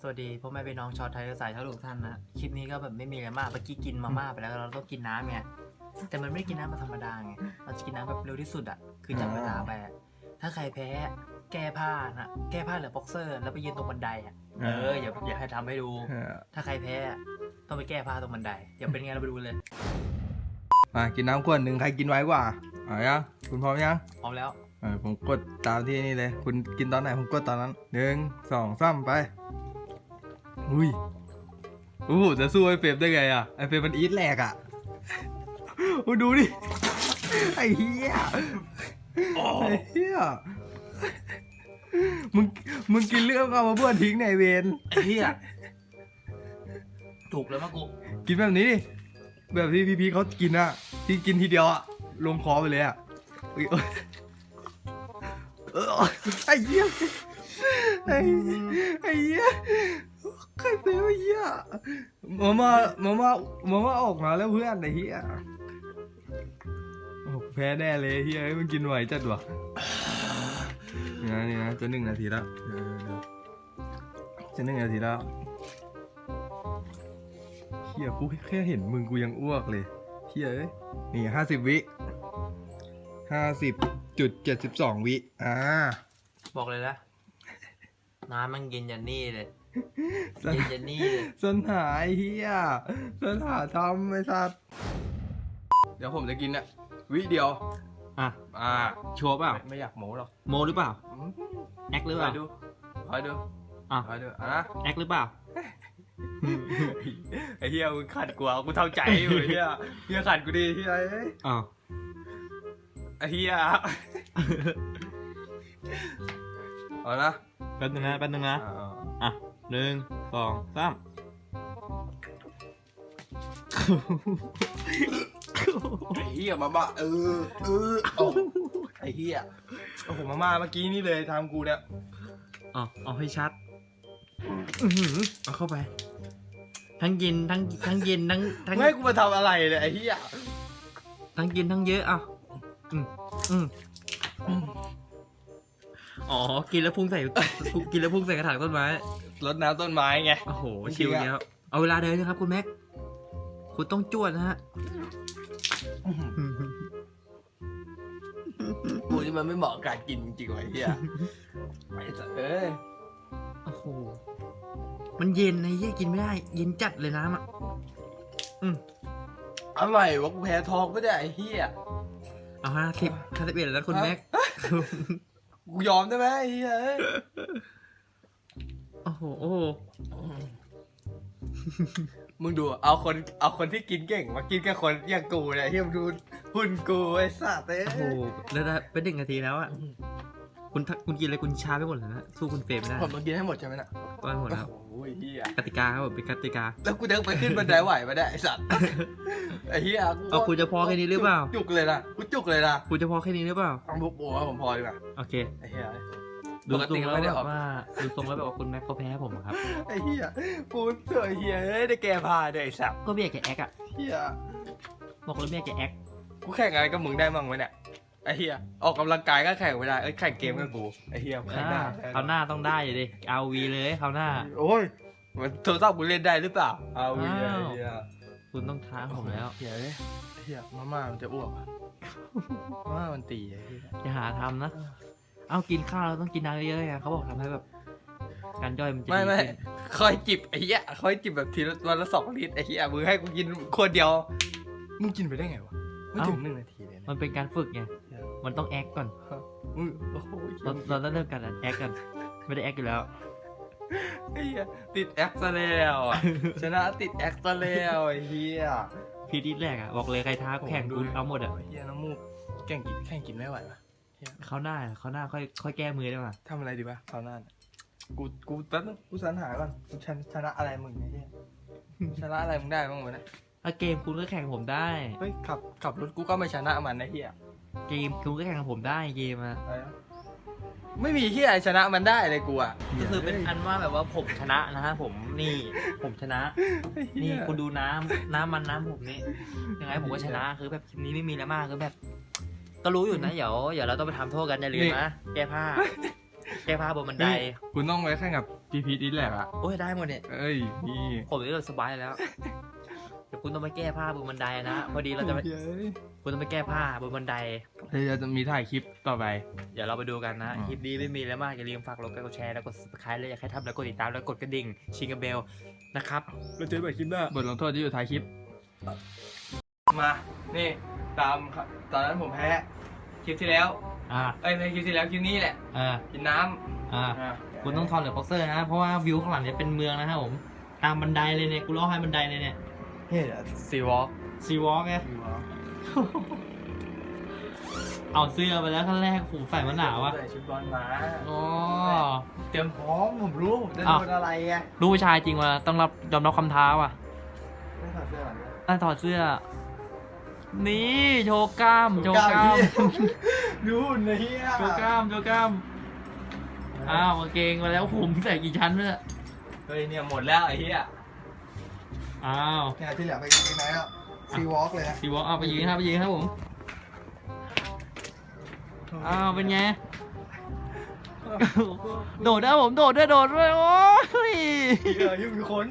สวัสดีพ่อแม่พี่น้องชาวไทยและสายชาวทุกท่านนะ คลิปนี้ก็แบบไม่มีอะไรมากเมื่อกี้กินมาม่าไปแล้วเราต้องกินน้ำไงแต่มันไม่ได้กินน้ำมาธรรมดาไงเราจะกินน้ำแบบเร็วที่สุดอะ คือจับเวลาไปอะถ้าใครแพ้แก้ผ้านะแก้ผ้าเหลือบ็อกเซอร์ แล้วไปยืนตรงบันไดอะเอออย่าอย่าให้ทำให้ดูเออถ้าใครแพ้อะต้องไปแก้ผ้าตรงบันไดเดี๋ยวเป็นไงเราไปดูเลยมากินน้ำขวดหนึ่งใครกินไว้กว่าเอายังคุณพร้อมยังพร้อมแล้วเออผมกดตามที่นี่เลย คุณกินตอนไหนผมกดตอนนั้นหนึ่งสองสามไป อุ้ยโอ้โหจะสู้ไอ้เฟรมได้ไงอะไอ้เฟรมมันอีทแหลกอะโอ้ดูดิไอ้เหี้ยไอ้เหี้ยมึงมึงกินเรื่องเอามาบ้วนทิ้งในยไอ้เวนไอ้เหี้ยถูกแล้วมั้งกูกินแบบนี้ดิแบบที่พี่ๆเขากินอะที่กินทีเดียวอะลงคอไปเลยอะอุ๊ยโอ๊ยเออไอ้เหี้ยไอ้ไอ้เหี้ย ใครเป็นไอ้เหี้ยมามามามามามาออกมาแล้วเพื่อนไอ้เหี้ยโอ้แพ้แน่เลยเหี้ยมันกินไหวจัดวะนี่นะนี่นะจะหนึ่งนาทีแล้วเดี๋ยวเดี๋ยวเดี๋ยวจะหนึ่งนาทีแล้วเฮียกูแค่เห็นมึงกูยังอ้วกเลยเฮียเอ้ยนี่ห้าสิบวิห้าสิบจุดเจ็ดสิบสองวิอ่า บอกเลยนะ น้ำมันเย็นยันนี่เลย สนเย็นยันนี่เลยสนหาไอ้เฮียสนหาทำไอ้สัตว์เดี๋ยวผมจะกินเนี่ยวิเดียว อะ อ่าโชว์เปล่า ไม่ไม่อยากโม้หรอกโมหรือเปล่า อืมแอคหรือคเปอล่ายดูคอยดูอะ คอยดูอะนะแอคหรือเปล่า ไอ้เฮียมึงขัดกูเอากูเท่าใจอยู่ไอ้เฮียเฮียขัดกูดีเฮียเอ้ยอ้าวไอ้เฮียเอานะแป๊บนึงนะแป๊บนึงนะอ่าอะ หนึ่งสองสามไอ้เหี้ยมาม่าเออเออโอ้ไอ้เหี้ยโอ้โหมาม่าเมื่อกี้นี่เลยทำกูเนี่ยเอาเอาให้ชัดอื้อหือเอาเข้าไป ทั้งกินทั้งทั้งเย็นทั้งทั้งไม่ให้กูมาทำอะไรเลยไอ้เหี้ยทั้งกินทั้งเยอะอะอืมอืมอ๋ อ กินแล้วพุ่งใส่ กินแล้วพุ่งใส่กระถางต้นไม้ รดน้ำต้นไม้ไง โอ้โหจริงๆชิลอะเนี้ยครับ เอาเวลาเดินนะครับคุณแม็ก คุณต้องจวดนะฮะกูนี่มันไม่เหมาะกับการกินจริงๆว่ะไอ้เหี้ยไอ้สัสเอ้ยโอ้โห มันเย็นนะเยี่ยกินไม่ได้ เย็นจัดเลยน้ำอะอะไรวะกูแพ้ท้องไม่ได้ไอ้เหี้ยเอาห้าสิบห้าสิบเอ็ดแล้วคุณแม็ก กูยอมได้ไหมไอ้เหี้ยเอ้ยโอ้โหโอ้โหมึงดูเอาคนเอาคนที่กินเก่ง มากินกับคนอย่างกูเนี่ยเฮียมงดูหุ่นกูไอ้สัสเอ้ยโอ้โหแล้วนะเป็นหนึ่งนาทีแล้วอะ คุณทักคุณกินอะไรคุณช้าไปหมดเลยนะสู้คุณเฟรมไม่ได้ผมต้องกินให้หมดใช่ไหมน่ะก็หมดแล้วโอ้ยเฮียกติกาครับผมเป็นกติกา แล้วกูเดินไปขึ้นบันไดไหวมาได้ไอสัตว์ไอ้เฮียกูเอาคุณจะพอแค่นี้หรือเปล่า จุกเลยนะกูจุกเลยนะคุณจะพอแค่นี้หรือเปล่าต้องบุกโบ้ผมพอดีกว่าโอเค ไอ้เฮีย ดูปกทรติงก็แล้วไม่ได้แบออกบว่าดูทรงแล้วแบบว่าคุณแม็กเขาแพ้ผมอะครับ ไอ้เฮียกูเจอไอ้เฮียเอ้ยได้แก้ผ้าด้วยไอ้สัตว์ก็ไม่อยากจะแอคอะเฮียบอกเลยไม่อยากจะแอคกูแข่งอะไรกับมึงได้มั่งวะเนี่ยไอ้ เฮียออกกำลังกายก็แข่งไม่ได้เอ้ยแข่งเกมกับกูไอ้เฮียแข่งได้คราวหน้าต้องได้ดิเอาวีเลยคราวหน้า โอ้ยมันโทรศัพท์กูเล่นได้หรือเปล่าเอาเฮียอ้าวเฮียคุณต้องท้าผมแล้วเฮียเอ้ยเฮียมาม่ามันจะอ้วกอะมาม่ามันตีไอ้เฮียอย่าหาทำนะ เอากินข้าวเราต้องกินน้ำเยอะๆไงเขาบอกทำให้แบบ การย่อยมันจะไม่ดีไม่ขึ้นคอยจิบไอ้เหี้ยคอยจิบแบบทีละวันละสองลิตรไอ้เหี้ยมึงให้กูกินขวดเดียวมึงกินไปได้ไงวะไม่ถึงหนึ่งนาทีเลย มันะนเป็นการฝึกไง มันต้องแอคก่อนมึงโอ้โหเราเราต้องเริ่มกันแอคกัน ไม่ได้แอคอยู่แล้วไอ้เหี้ยติดแอคซะแล้วอะชนะติดแอคซะแล้วไอ้เหี้ยพีดีแรกอะบอกเลยใครท้าแข่งคุณเอาหมดอะไอ้เหี้ยน้ำมูกแข่งกินแข่งกินไม่ไหวปะเขาวหน้าเขาวหน้าค่อยค่อยแก้มือได้ป่ะทำอะไรดีปะคราวหน้าน่ะกูกูแป๊บนึงกูสรรหาก่อนกูชนะชนะอะไรมึงไอ้เหี้ยชนะอะไรมึงได้บ้างวะเนี่ย ถ้าเกมคุณก็แข่งกับผมได้ เฮ้ยขับขับรถกูก็ไม่ชนะมันไอ้เหี้ยเกมคุณก็แข่งกับผมได้เกมอะอะไรนะไม่มีที่ไหนชนะมันได้เลยกูอะก็คือเป็นอันว่าแบบว่าผมชนะนะฮะผมนี่ผมชนะ นี่คุณดูน้ำน้ำมันน้ำผมนี่ยังไงผมก็ชนะคือแบบคลิปนี้ไม่มีอะไรมากคือแบบ ก็รู้อยู่นะเดี๋ยวเดี๋ยวเราต้องไปทำโทษกันอย่าลืมนะแก้ผ้า แก้ผ้าบนบันไดคุณต้องไปแข่งกับพี่พีทนี่แหละอะโอ้ยได้หมดเนี่ย เอ้ยนี่ผมนี่เราสบายแล้ว เดี๋ยวคุณต้องไปแก้ผ้าบนบันไดนะ พอดีเราจะไปเฮ้ยคุณต้องไปแก้ผ้าบนบันได เดี๋ยวจะมีถ่ายคลิปต่อไป เดี๋ยวเราไปดูกันนะอืมคลิปนี้ไม่มีแล้วมาก อย่าลืมฝากกดไลค์กดแชร์ แล้วกด subscribe แล้วอยากให้ทำแล้วกดติดตามแล้วกดกระดิ่ง ชิงกับเบลนะครับเราเจอกันใหม่คลิปหน้าบทลงโทษที่อยู่ท้ายคลิป มา นี่ตามครับตอนนั้นผมแพ้คลิปที่แล้ว อ่า เอ้ยไม่ใช่คลิปที่แล้วคลิปนี้แหละ อ่า กินน้อ่าำอะคุณต้องทอนเหลือบ็อกเซอร์นะ เพราะว่าวิวข้างหลังเนี่ยเป็นเมืองนะครับผม ตามบันไดเลยเนี่ย กูล่อให้บันไดเลยเนี่ย เฮ้ยซีวอล์กซีวอล์กไงซีวอล์กเอาเสื้อไปแล้วขั้นแรกหูใส่มันหนาวอะใส่ชุดบอลมาอ๋อเตรียมพร้อมผมรู้ผมจะอ้าวโดนอะไรไงลูกผู้ชายจริงว่ะต้องรับยอมรับคำท้าว่ะไม่ถอดเสื้อก่อนนะอะถอดเสื้อ นี่โชว์กล้ามโชว์กล้ามดูนะเฮียโชว์กล้ามโชว์กล้ามอ้าวกางเกงมาแล้วผมใส่กี่ชั้นเนี่ยเฮ้ยเนี่ยหมดแล้วไอ้เฮีย อ้าวเนี่ยที่เหลือไปกินไหนแล้วซีวอล์กเลยนะซีวอล์กเอาไปยืนครับไปยืนครับผมอ้าวเป็นไงโดดได้ผมโดดด้วยโดดด้วยโอ้ยเฮียยังมีคน